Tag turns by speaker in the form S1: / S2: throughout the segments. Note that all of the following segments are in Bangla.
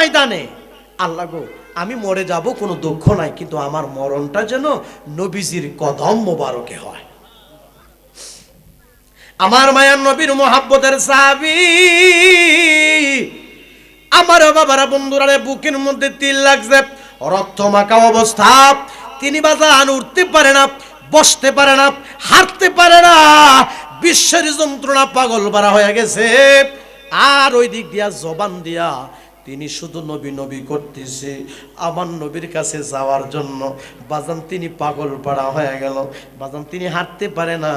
S1: ময়দানে। আল্লাহ গো, আমি মরে যাব, কোনো দুঃখ নাই, কিন্তু আমার মরণটা যেন নবীজির কদম মোবারকে হয়। আমার মায়ার নবীর মোহাব্বতের সাবি আমার বাবারা বন্ধুরা বুকের মধ্যে তিল লাগছে, রক্ত মাখা অবস্থা। তিনি বাজান উঠতে পারে না, বসতে পারে না, হাঁটতে পারে না, বিশ্বের যন্ত্রণা পাগল বাড়া হয়ে গেছে। আর ওই দিক দিয়া, জবান দিয়া তিনি শুধু নবী নবী করতেছে। আমার নবীর কাছে যাওয়ার জন্য বাজান তিনি পাগল পাড়া হয়ে গেল। বাজান তিনি হাঁটতে পারে না।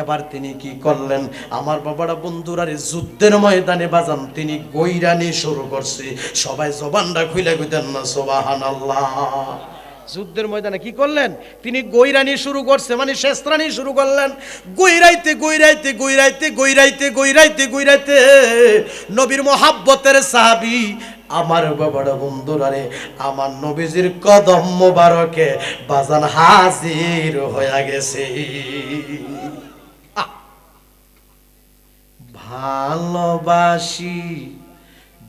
S1: এবার তিনি কি করলেন? আমার বাবারা বন্ধুরা রে যুদ্ধের ময়দানে বাজান তিনি গৈরানি শুরু করছে। সবাই জবানটা খুলে কইতেন না সোবাহান যুদ্ধের ময়দানে কি করলেন? তিনি গৈরানি শুরু করছে মানে শেস্ত্রানি শুরু করলেন। গৈরাইতে গৈরাইতে গৈরাইতে গৈরাইতে গৈরাইতে গৈরাইতে নবীর মোহাব্বতের সাহাবি আমার বাবারা বন্ধুরা রে, আমার নবীজির কদম মোবারকে বাজান হাজির হয়ে গেছে! ভালোবাসি,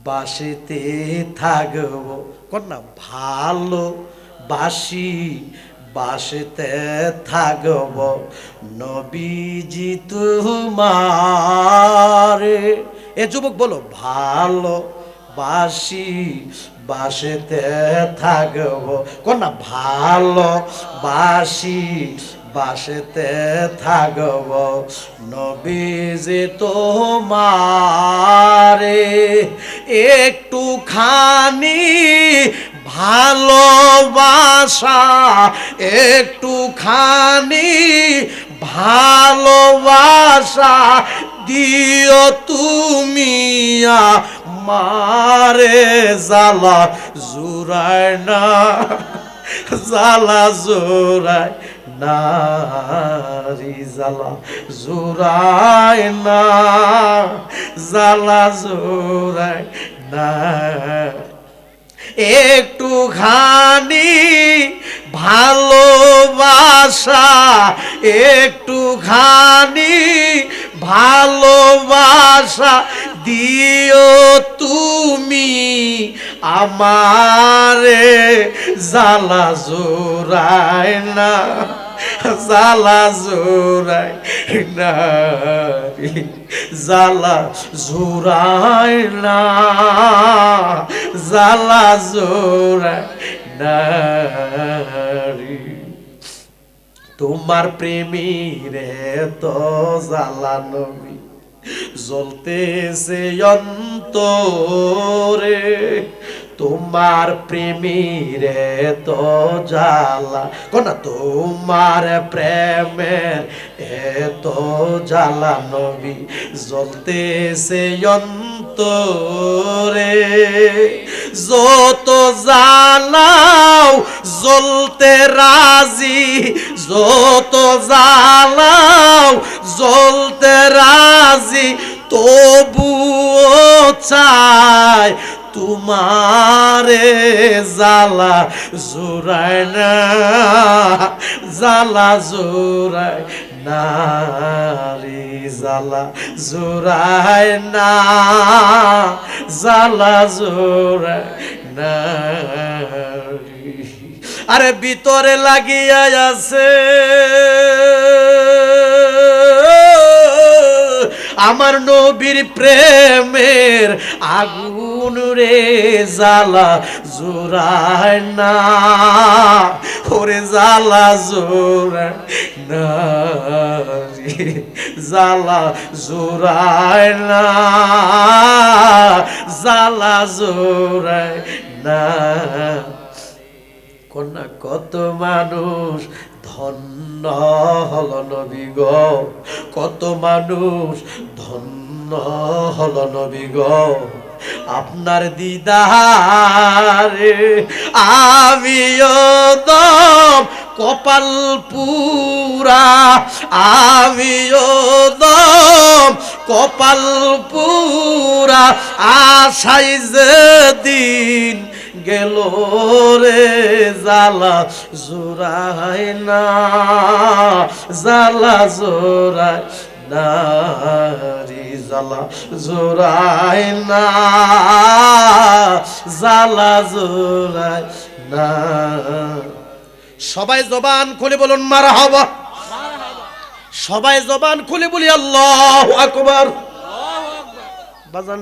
S1: বাসেতে থাকব। না? ভালো বাসি বাসেতে থাকব। নবীজি তোমারে। এ যুবক বলো, ভালো বাসি, বাসেতে থাকব। কোন ভালো? বাসি, বাসেতে থাকব। নবীজি তোমারে একটুখানি ভালোবাসা একটু খানি ভালোবাসা দিও তুমি মারে জালা জুরায় না জালা জোরায় নারী জালা জোরায় না জালা জোরায় না। একটুখানি ভালোবাসা একটুখানি ভালোবাসা দিও তুমি আমারে জালা জোরায় না জালা জোরায় না রে, জালা জোরায় না জালা জোরায় না রে। তোমার প্রেমীরে তো জালা নবী জ্বলতেছে অন্তরে। তোমার প্রেমীরে তো জ্বালা। কোনা তোমার প্রেমের এত জ্বালা নবী। জ্বলতেছে অন্তরে, যত জ্বালাও জ্বলতে রাজি। যত জ্বালাও জ্বলতে রাজি, তবুও চায় তোমারে জালা জোরায় না জালা জোরায় না রে জালা জোরায় না জালা জোরায় না আরে ভিতরে লাগিয়া আছে। আমার নবীর প্রেমের আগুন রে জালা জোরায় না, ওরে জালা জোরায় না রে জালা জোরায় না জালা জোরায় না কন্যা, কত মানুষ ধন্য হল নবী গো, কত মানুষ ধন্য হল নবী গো। আপনার দিদারে, আমিও দম, কপাল পুরা, আমিও দম, কপাল পুরা আশাই যে দিন গেল রে জালা জোরাই না জালা জোরাই নারী জ্বালা জোড়ায় না, জ্বালা জোড়ায় না। সবাই জবান খুলে বলুন মারা হবা সবাই জবান খুলে বলি, আল্লাহ আকবার। বাজান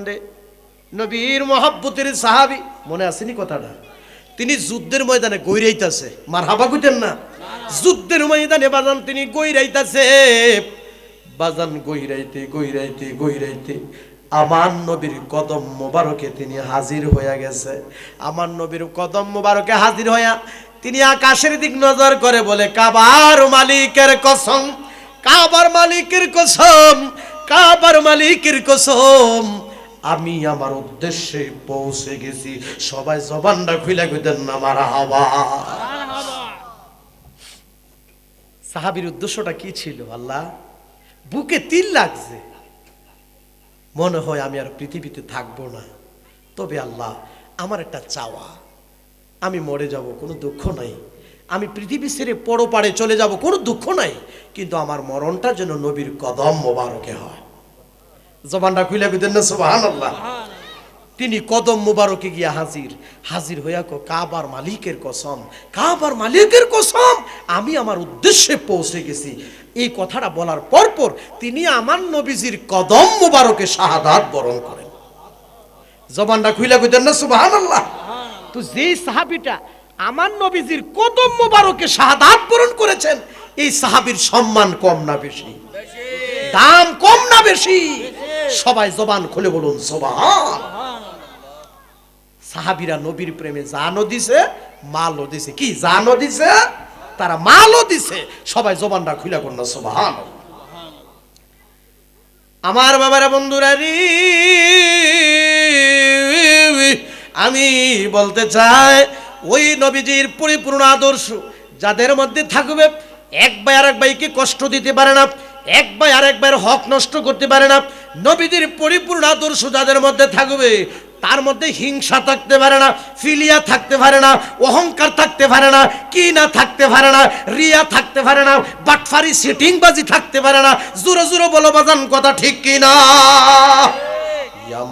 S1: নবীর মহাব্বতের সাহাবি, মনে আসেনি কথাটা? তিনি যুদ্ধের ময়দানে গৈরাইতাছে মার হাবা কইতেন না? যুদ্ধের ময়দানে বাজান তিনি গৈরাইতাছে বাজান গৈরাইতে গৈরাইতে গৈরাইতে আমার নবীর কদম মোবারকে তিনি হাজির হইয়া গেছে। আমার নবীর কদম মোবারকে হাজির হইয়া তিনি আকাশের দিক নজর করে বলে কাবার মালিকের কসম কাবার মালিকের কসম কাবার মালিকের কসম আমি আমার উদ্দেশ্যে পৌঁছে গেছি। সবাই জবানটা খুলে কইতেন না মারা হাওয়া সাহাবির উদ্দেশ্যটা কি ছিল আল্লাহ? বুকে তিল লাগছে। মনে হয় আমি আর পৃথিবীতে থাকব না। তবে আল্লাহ, আমার একটা চাওয়া। আমি মরে যাব, কোনো দুঃখ নাই। আমি পৃথিবী ছেড়ে পড়ো পাড়ে চলে যাব, কোনো দুঃখ নাই। কিন্তু আমার মরণটা যেন নবীর কদম মোবারকে হয়। জবানটা খুলে বিদেন না সুবাহান আল্লাহ তিনি কদম মুবারকে গিয়া হাজির। হাজির হইয়া কো কাবার মালিকের কসম, কাবার মালিকের কসম, আমি আমার উদ্দেশ্যে পৌঁছে গেছি। এই কথাটা বলার পরপর তিনি আমার নবীজির কদম মুবারকে শাহাদাত বরণ করেন। জবানটা খুইলা কইতেন না সুবাহান আল্লাহ তো যেই সাহাবিটা আমার নবীজির কদম মুবারকে শাহাদাত বরণ করেছেন, এই সাহাবীর সম্মান কম না বেশি। দাম কম না বেশি। সবাই জবান খুলে বলুন, সোবাহান সাহাবিরা নবীর প্রেমে জানও দিছে, মালও দিছে। কি, জানও দিছে? তারা মালও দিছে। সবাই জবানটা খুলে করল সোবাহান আমার বাবারা, বন্ধুরা রে, আমি বলতে চাই, ওই নবীজির পরিপূর্ণ আদর্শ যাদের মধ্যে থাকবে, এক ভাই আর এক ভাইকে কষ্ট দিতে পারে না, এক ভাই আর এক ভাইয়ের হক নষ্ট করতে পারে না নবীজির পরিপূর্ণ আদর্শ যাদের মধ্যে থাকবে, তার মধ্যে হিংসা থাকতে পারে না, ফিলিয়া থাকতে পারে না, অহংকার থাকতে পারে না কি না থাকতে পারে না, রিয়া থাকতে পারে না, বাটফারি সিটিংবাজি থাকতে পারে না, জোরে জোরে বলো বাজান কথা ঠিক কি না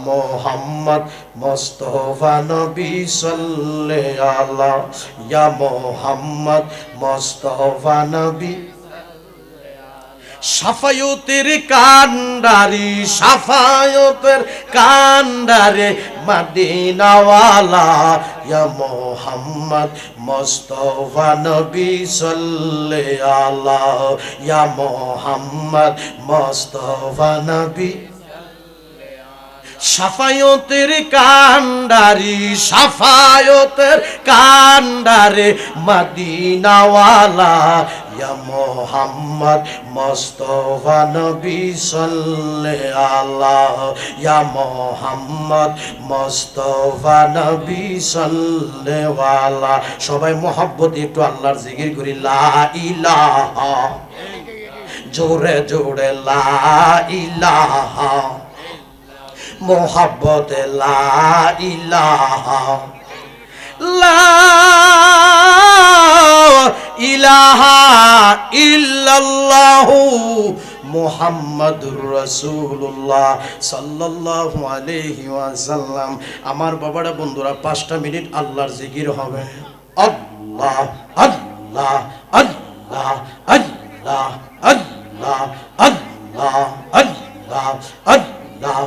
S1: মোহাম্মদ মোস্তফা নবী সাল্লে আলা, ইয়া মোহাম্মদ মোস্তফা নবী সাফায়তের কান্ডারি, সাফায়তের কান্ডারে মাদিনাওয়ালা, ইয়া মোহাম্মদ মোস্তফা নবী সাল্লে আলা ইয়া মোহাম্মদ মোস্তফা নবী। সাফায়তের কান্ডারি, সাফায়তের কান্ডারে মদিনাওয়ালা, ইয়া মোহাম্মদ মোস্তফা নবী সাল্লে আল্লাহ ইয়া মোহাম্মদ মোস্তফা নবী সাল্লে সবাই মোহাব্বত, একটু আল্লাহর জিকির করি, লা ইলাহা। জোরে জোরে, লা ইলাহা। লা ইলাহা। ইলাহা ইল্লাল্লাহু মুহাম্মাদুর রাসূলুল্লাহ সাল্লাল্লাহু আলাইহি ওয়াসাল্লাম। আমার বাবারা, বন্ধুরা, পাঁচটা মিনিট আল্লাহর জিকির হবে। আল্লাহ আল্লাহ আল্লাহ আল্লাহ আল্লাহ আল্লাহ আল্লাহ আল্লাহ